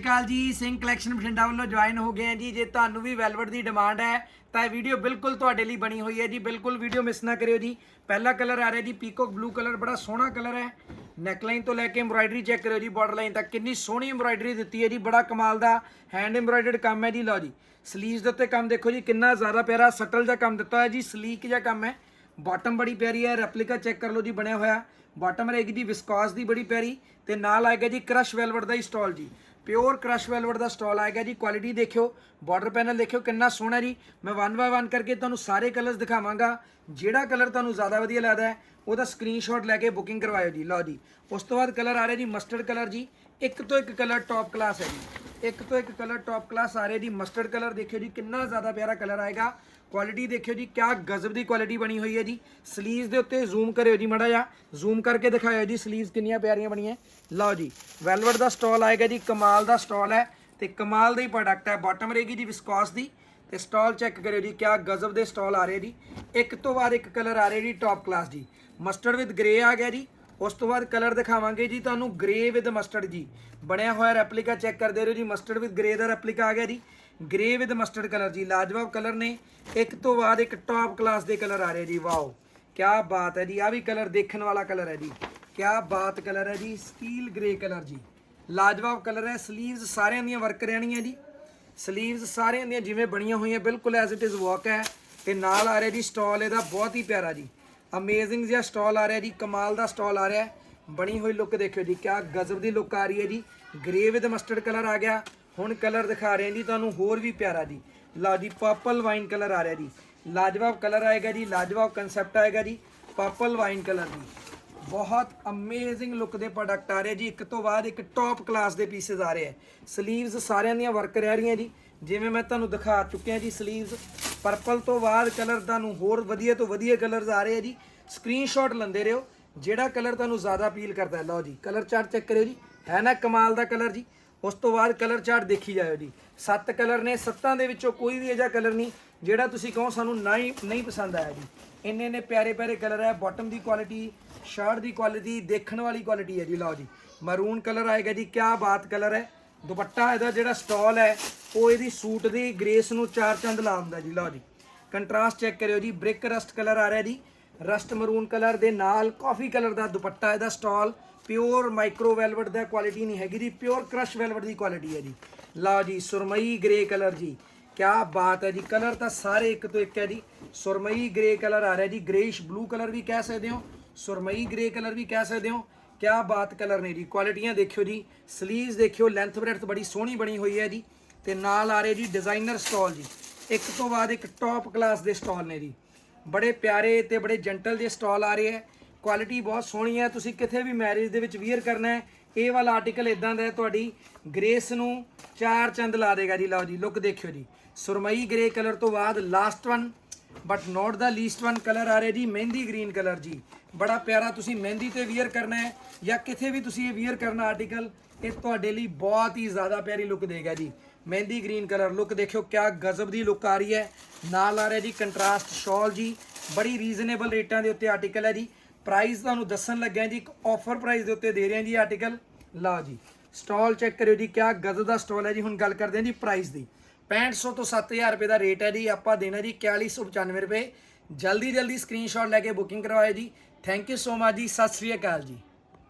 ਕਾਲ ਜੀ, ਸਿੰਘ ਕਲੈਕਸ਼ਨ ਬਠਿੰਡਾ ਵੱਲੋਂ ਜੁਆਇਨ ਹੋ ਗਏ ਆ ਜੀ। ਜੇ ਤੁਹਾਨੂੰ ਵੀ ਵੈਲਵਟ ਦੀ ਡਿਮਾਂਡ ਹੈ, ਤਾਂ ਇਹ ਵੀਡੀਓ ਬਿਲਕੁਲ ਤੁਹਾਡੇ ਲਈ ਬਣੀ ਹੋਈ ਹੈ ਜੀ। ਬਿਲਕੁਲ ਵੀਡੀਓ ਮਿਸ ਨਾ ਕਰਿਓ ਜੀ। ਪਹਿਲਾ ਕਲਰ ਆ ਰਿਹਾ ਜੀ ਪੀਕੋਕ ਬਲੂ ਕਲਰ ਬੜਾ ਸੋਹਣਾ ਕਲਰ ਹੈ। ਨੈਕਲਾਈਨ ਤੋਂ ਲੈ ਕੇ ਐਮਬ੍ਰਾਇਡਰੀ ਚੈੱਕ ਕਰਿਓ ਜੀ ਬਾਰਡਰ ਲਾਈਨ ਤੱਕ। ਕਿੰਨੀ ਸੋਹਣੀ ਐਮਬ੍ਰਾਇਡਰੀ ਦਿੱਤੀ ਹੈ ਜੀ, ਬੜਾ ਕਮਾਲ ਦਾ। ਹੈਂਡ ਐਮਬ੍ਰਾਇਡਰਡ ਕੰਮ ਹੈ ਜੀ, ਲਓ ਜੀ। ਸਲੀਵਸ ਦੇ ਉੱਤੇ ਕੰਮ ਦੇਖੋ ਜੀ, ਕਿੰਨਾ ਜ਼ਿਆਦਾ ਪਿਆਰਾ ਸਟਲ ਜਿਹਾ ਕੰਮ ਦਿੱਤਾ ਹੈ ਜੀ ਸਲੀਕ ਜਿਹਾ ਕੰਮ ਹੈ। ਬਾਟਮ ਬੜੀ ਪਿਆਰੀ ਹੈ ਰੈਪਲੀਕਾ ਚੈੱਕ ਕਰ ਲਓ ਜੀ, ਬਣਿਆ ਹੋਇਆ। ਬਾਟਮ ਰਹੇਗੀ ਜੀ ਵਿਸਕੋਸ ਦੀ ਬੜੀ ਪਿਆਰੀ। ਤੇ ਨਾਲ ਆਏਗਾ ਜੀ ਕ੍ਰਸ਼ ਵੈਲਵਟ ਦਾ ਹੀ ਸਟਾਲ ਜੀ। ਪਿਓਰ ਕ੍ਰਸ਼ ਵੈਲਵਟ ਦਾ ਸਟਾਲ ਆਏਗਾ ਜੀ ਕੁਆਲਿਟੀ ਦੇਖਿਓ ਬਾਰਡਰ ਪੈਨਲ ਦੇਖਿਓ, ਕਿੰਨਾ ਸੋਹਣਾ ਜੀ। ਮੈਂ ਵਨ ਬਾਏ ਵਨ ਕਰਕੇ ਤੁਹਾਨੂੰ ਸਾਰੇ ਕਲਰਸ ਦਿਖਾਵਾਂਗਾ। ਜਿਹੜਾ ਕਲਰ ਤੁਹਾਨੂੰ ਜ਼ਿਆਦਾ ਵਧੀਆ ਲੱਗਦਾ ਹੈ, ਉਹਦਾ ਸਕਰੀਨਸ਼ਾਟ ਲੈ ਕੇ ਬੁਕਿੰਗ ਕਰਵਾਇਓ ਜੀ। ਲਓ ਜੀ, ਉਸ ਤੋਂ ਬਾਅਦ ਕਲਰ ਆ ਰਿਹਾ ਜੀ ਮਸਟਰਡ ਕਲਰ ਜੀ। ਇੱਕ ਤੋਂ ਇੱਕ ਕਲਰ ਟੌਪ ਕਲਾਸ ਹੈ ਜੀ। ਇੱਕ ਤੋਂ ਇੱਕ ਕਲਰ ਟੌਪ ਕਲਾਸ ਆ ਰਿਹਾ ਜੀ ਮਸਟਰਡ ਕਲਰ ਦੇਖਿਓ ਜੀ, ਕਿੰਨਾ ਜ਼ਿਆਦਾ ਪਿਆਰਾ ਕਲਰ ਆਏਗਾ। ਕੁਆਲਿਟੀ ਦੇਖਿਓ ਜੀ, ਕਿਆ ਗਜ਼ਬ ਦੀ ਕੁਆਲਿਟੀ ਬਣੀ ਹੋਈ ਹੈ ਜੀ। ਸਲੀਵਸ ਦੇ ਉੱਤੇ ਜ਼ੂਮ ਕਰਿਓ ਜੀ ਮੜਾ ਜਾ ਜ਼ੂਮ ਕਰਕੇ ਦਿਖਾਇਓ ਜੀ ਸਲੀਵਸ ਕਿੰਨੀਆਂ ਪਿਆਰੀਆਂ ਬਣੀਆਂ। ਲਓ ਜੀ ਵੈਲਵਟ ਦਾ ਸਟਾਲ ਆਏਗਾ ਜੀ, ਕਮਾਲ ਦਾ ਸਟਾਲ ਹੈ ਤੇ ਕਮਾਲ ਦਾ ਹੀ ਪ੍ਰੋਡਕਟ ਹੈ। ਬਾਟਮ ਰਹੇਗੀ ਜੀ ਵਿਸਕੋਸ ਦੀ ਤੇ ਸਟਾਲ ਚੈੱਕ ਕਰਿਓ ਜੀ, ਕਿਆ ਗਜ਼ਬ ਦੇ ਸਟਾਲ ਆ ਰਹੇ ਜੀ। ਇੱਕ ਤੋਂ ਬਾਅਦ ਇੱਕ ਕਲਰ ਆ ਰਹੇ ਜੀ ਟੌਪ ਕਲਾਸ ਜੀ। ਮਸਟਰਡ ਵਿਦ ਗ੍ਰੇ ਆ ਗਿਆ ਜੀ। ਉਸ ਤੋਂ ਬਾਅਦ ਕਲਰ ਦਿਖਾਵਾਂਗੇ ਜੀ ਤੁਹਾਨੂੰ ਗ੍ਰੇ ਵਿਦ ਮਸਟਰਡ ਜੀ। ਬਣਿਆ ਹੋਇਆ ਰੈਪਲੀਕਾ ਚੈੱਕ ਕਰਦੇ ਰਹੋ ਜੀ ਮਸਟਰਡ ਵਿਦ ਗ੍ਰੇ ਦਾ ਰੈਪਲੀਕਾ ਆ ਗਿਆ ਜੀ। ਗ੍ਰੇ ਵਿਦ ਮਸਟਰਡ ਕਲਰ ਜੀ, ਲਾਜਵਾਬ ਕਲਰ ਨੇ। ਇੱਕ ਤੋਂ ਬਾਅਦ ਇੱਕ ਟੌਪ ਕਲਾਸ ਦੇ ਕਲਰ ਆ ਰਹੇ ਜੀ, ਵਾਓ। ਕੀ ਬਾਤ ਹੈ ਜੀ ਆ ਵੀ ਕਲਰ ਦੇਖਣ ਵਾਲਾ ਕਲਰ ਹੈ ਜੀ। ਕੀ ਬਾਤ ਕਲਰ ਹੈ ਜੀ ਸਟੀਲ ਗ੍ਰੇ ਕਲਰ ਜੀ। ਲਾਜਵਾਬ ਕਲਰ ਹੈ ਸਲੀਵਸ ਸਾਰਿਆਂ ਦੀਆਂ ਵਰਕ ਰਹਿਣੀਆਂ ਜੀ। ਸਲੀਵਸ ਸਾਰਿਆਂ ਦੀਆਂ ਜਿਵੇਂ ਬਣੀਆਂ ਹੋਈਆਂ, ਬਿਲਕੁਲ ਐਜ਼ ਇਟ ਇਜ਼ ਵਰਕ ਹੈ। ਤੇ ਨਾਲ ਆ ਰਿਹਾ ਜੀ ਸਟਾਲ ਇਹਦਾ ਬਹੁਤ ਹੀ ਪਿਆਰਾ ਜੀ। ਅਮੇਜ਼ਿੰਗ ਜਿਹਾ ਸਟਾਲ ਆ ਰਿਹਾ ਜੀ, ਕਮਾਲ ਦਾ ਸਟਾਲ ਆ ਰਿਹਾ। ਬਣੀ ਹੋਈ ਲੁੱਕ ਦੇਖਿਓ ਜੀ, ਕਿਆ ਗਜ਼ਬ ਦੀ ਲੁੱਕ ਆ ਰਹੀ ਹੈ ਜੀ। ਗ੍ਰੇ ਵਿਦ ਮਸਟਰਡ ਕਲਰ ਆ ਗਿਆ। ਹੁਣ ਕਲਰ ਦਿਖਾ ਰਹੇ ਜੀ, ਤੁਹਾਨੂੰ ਹੋਰ ਵੀ ਪਿਆਰਾ ਜੀ। ਲਓ ਜੀ ਪਰਪਲ ਵਾਈਨ ਕਲਰ ਆ ਰਿਹਾ ਜੀ। ਲਾਜਵਾਬ ਕਲਰ ਆਏਗਾ ਜੀ, ਲਾਜਵਾਬ ਕਨਸੈਪਟ ਆਏਗਾ ਜੀ ਪਰਪਲ ਵਾਈਨ ਕਲਰ ਦੀ। ਬਹੁਤ ਅਮੇਜ਼ਿੰਗ ਲੁੱਕ ਦੇ ਪ੍ਰੋਡਕਟ ਆ ਰਹੇ ਜੀ। ਇੱਕ ਤੋਂ ਬਾਅਦ ਇੱਕ ਟੌਪ ਕਲਾਸ ਦੇ ਪੀਸਸ ਆ ਰਹੇ ਆ ਸਲੀਵਸ ਸਾਰਿਆਂ ਦੀਆਂ ਵਰਕ ਰਹਿ ਰਹੀਆਂ ਜੀ। ਜਿਵੇਂ ਮੈਂ ਤੁਹਾਨੂੰ ਦਿਖਾ ਚੁੱਕਿਆ ਜੀ ਸਲੀਵਸ ਪਰਪਲ ਤੋਂ ਬਾਅਦ ਕਲਰ ਤੁਹਾਨੂੰ ਹੋਰ ਵਧੀਆ ਤੋਂ ਵਧੀਆ ਕਲਰਸ ਆ ਰਹੇ ਆ ਜੀ। ਸਕਰੀਨਸ਼ਾਟ ਲੰਦੇ ਰਹੋ। ਜਿਹੜਾ ਕਲਰ ਤੁਹਾਨੂੰ ਜ਼ਿਆਦਾ ਅਪੀਲ ਕਰਦਾ ਲਓ ਜੀ ਕਲਰ ਚਾਰਟ ਚੈੱਕ ਕਰਿਓ ਜੀ। ਹੈ ਨਾ ਕਮਾਲ ਦਾ ਕਲਰ ਜੀ। ਉਸ ਤੋਂ ਬਾਅਦ ਕਲਰ ਚਾਰਟ ਦੇਖੀ ਜਾਇਓ ਜੀ। ਸੱਤ ਕਲਰ ਨੇ, ਸੱਤਾਂ ਦੇ ਵਿੱਚੋਂ ਕੋਈ ਵੀ ਅਜਿਹਾ ਕਲਰ ਨਹੀਂ, ਜਿਹੜਾ ਤੁਸੀਂ ਕਹੋ ਸਾਨੂੰ ਨਹੀਂ ਨਹੀਂ ਪਸੰਦ ਆਇਆ ਜੀ। ਇੰਨੇ ਨੇ ਪਿਆਰੇ ਪਿਆਰੇ ਕਲਰ ਹੈ। ਬਾਟਮ ਦੀ ਕੁਆਲਿਟੀ ਸ਼ਰਟ ਦੀ ਕੁਆਲਿਟੀ ਦੇਖਣ ਵਾਲੀ ਕੁਆਲਿਟੀ ਹੈ ਜੀ। ਲਓ ਜੀ। ਮਰੂਨ ਕਲਰ ਆਏਗਾ ਜੀ। ਕੀ ਬਾਤ ਕਲਰ ਹੈ। ਦੁਪੱਟਾ ਇਹਦਾ ਜਿਹੜਾ ਸਟਾਲ ਹੈ ਉਹ ਇਹਦੀ ਸੂਟ ਦੀ ਗ੍ਰੇਸ ਨੂੰ ਚਾਰ ਚੰਦ ਲਾ ਦਿੰਦਾ ਜੀ, ਲਓ ਜੀ। ਕੰਟਰਾਸਟ ਚੈੱਕ ਕਰਿਓ ਜੀ, ਬ੍ਰਿਕ ਰਸਟ ਕਲਰ ਆ ਰਿਹਾ ਜੀ। ਰਸਟ ਮਰੂਨ ਕਲਰ ਦੇ ਨਾਲ ਕਾਫੀ ਕਲਰ ਦਾ ਦੁਪੱਟਾ, ਇਹਦਾ ਸਟਾਲ, ਪਿਓਰ ਮਾਈਕਰੋ ਵੈਲਵਟ ਦਾ ਕੁਆਲਿਟੀ ਨਹੀਂ ਹੈਗੀ ਜੀ, ਪਿਓਰ ਕ੍ਰਸ਼ ਵੈਲਵਟ ਦੀ ਕੁਆਲਿਟੀ ਹੈ ਜੀ। ਲਓ ਜੀ, ਸੁਰਮਈ ਗ੍ਰੇ ਕਲਰ ਜੀ। ਕੀ ਬਾਤ ਹੈ ਜੀ, ਕਲਰ ਤਾਂ ਸਾਰੇ ਇੱਕ ਤੋਂ ਇੱਕ ਹੈ ਜੀ। ਸੁਰਮਈ ਗ੍ਰੇ ਕਲਰ ਆ ਰਿਹਾ ਜੀ, ਗ੍ਰੇਇਸ਼ ਬਲੂ ਕਲਰ ਵੀ ਕਹਿ ਸਕਦੇ ਹੋ, ਸੁਰਮਈ ਗ੍ਰੇ ਕਲਰ ਵੀ ਕਹਿ ਸਕਦੇ ਹੋ। ਕੀ ਬਾਤ ਕਲਰ ਨੇ ਜੀ, ਕੁਆਲਿਟੀਆਂ ਦੇਖਿਓ ਜੀ ਸਲੀਵਸ ਦੇਖਿਓ, ਲੈਂਥ ਬ੍ਰੈਡਥ ਬੜੀ ਸੋਹਣੀ ਬਣੀ ਹੋਈ ਹੈ ਜੀ। ਤੇ ਨਾਲ ਆ ਰਹੇ ਜੀ ਡਿਜ਼ਾਈਨਰ ਸਟਾਲ ਜੀ। ਇੱਕ ਤੋਂ ਬਾਅਦ ਇੱਕ ਟੌਪ ਕਲਾਸ ਦੇ ਸਟਾਲ ਨੇ ਜੀ। ਬੜੇ ਪਿਆਰੇ ਤੇ ਬੜੇ ਜੈਂਟਲ ਦੇ ਸਟਾਲ ਆ ਰਹੇ ਹੈ। ਕੁਆਲਿਟੀ ਬਹੁਤ ਸੋਹਣੀ ਹੈ। ਤੁਸੀਂ ਕਿਤੇ ਵੀ ਮੈਰਿਜ ਦੇ ਵਿੱਚ ਵੀਅਰ ਕਰਨਾ ਹੈ, ਇਹ ਵਾਲਾ ਆਰਟੀਕਲ ਇਦਾਂ ਦਾ ਹੈ, ਤੁਹਾਡੀ ਗ੍ਰੇਸ ਨੂੰ ਚਾਰ ਚੰਦ ਲਾ ਦੇਗਾ ਜੀ। ਲਓ ਜੀ ਲੁੱਕ ਦੇਖਿਓ ਜੀ। ਸੁਰਮਈ ਗ੍ਰੇ ਕਲਰ ਤੋਂ ਬਾਅਦ last one but not the least one colour ਆ ਰਿਹਾ ਜੀ, ਮਹਿੰਦੀ ਗ੍ਰੀਨ ਕਲਰ ਜੀ। ਬੜਾ ਪਿਆਰਾ ਤੁਸੀਂ ਮਹਿੰਦੀ ਤੇ ਵੀਅਰ ਕਰਨਾ ਹੈ ਜਾਂ ਕਿਤੇ ਵੀ ਤੁਸੀਂ ਇਹ ਵੀਅਰ ਕਰਨਾ ਆਰਟੀਕਲ ਇਹ ਤੁਹਾਡੇ ਲਈ ਬਹੁਤ ਹੀ ਜ਼ਿਆਦਾ ਪਿਆਰੀ ਲੁੱਕ ਦੇਗਾ ਜੀ। ਮਹਿੰਦੀ ਗ੍ਰੀਨ ਕਲਰ ਲੁੱਕ ਦੇਖਿਓ ਕਿਆ ਗਜ਼ਬ ਦੀ ਲੁੱਕ ਆ ਰਹੀ ਹੈ। ਨਾਲ ਆ ਰਿਹਾ ਜੀ ਕੰਟਰਾਸਟ ਸ਼ਾਲ ਜੀ, ਬੜੀ ਰੀਜ਼ਨੇਬਲ ਰੇਟਾਂ ਦੇ ਉੱਤੇ ਆਰਟੀਕਲ ਹੈ ਜੀ। ਪ੍ਰਾਈਸ ਤੁਹਾਨੂੰ ਦੱਸਣ ਲੱਗਿਆ ਜੀ, ਇੱਕ ਆਫਰ ਪ੍ਰਾਈਸ ਦੇ ਉੱਤੇ ਦੇ ਰਹੇ ਹਾਂ ਜੀ ਆਰਟੀਕਲ ਲਓ ਜੀ ਸਟਾਲ ਚੈੱਕ ਕਰਿਓ ਜੀ, ਕਿਆ ਗਜ਼ਬ ਦਾ ਸਟਾਲ ਹੈ ਜੀ, ਹੁਣ ਗੱਲ ਕਰਦੇ ਹਾਂ ਜੀ ਪ੍ਰਾਈਸ ਦੀ। 6500 ਤੋਂ 7000 ਰੁਪਏ ਦਾ ਰੇਟ ਹੈ ਜੀ, ਆਪਾਂ ਦੇਣਾ ਜੀ 4195 ਰੁਪਏ। ਜਲਦੀ ਜਲਦੀ ਸਕਰੀਨਸ਼ਾਟ ਲੈ ਕੇ ਬੁਕਿੰਗ ਕਰਵਾਓ ਜੀ। ਥੈਂਕ ਯੂ ਸੋ ਮਚ ਜੀ, ਸਤਿ ਸ੍ਰੀ ਅਕਾਲ ਜੀ।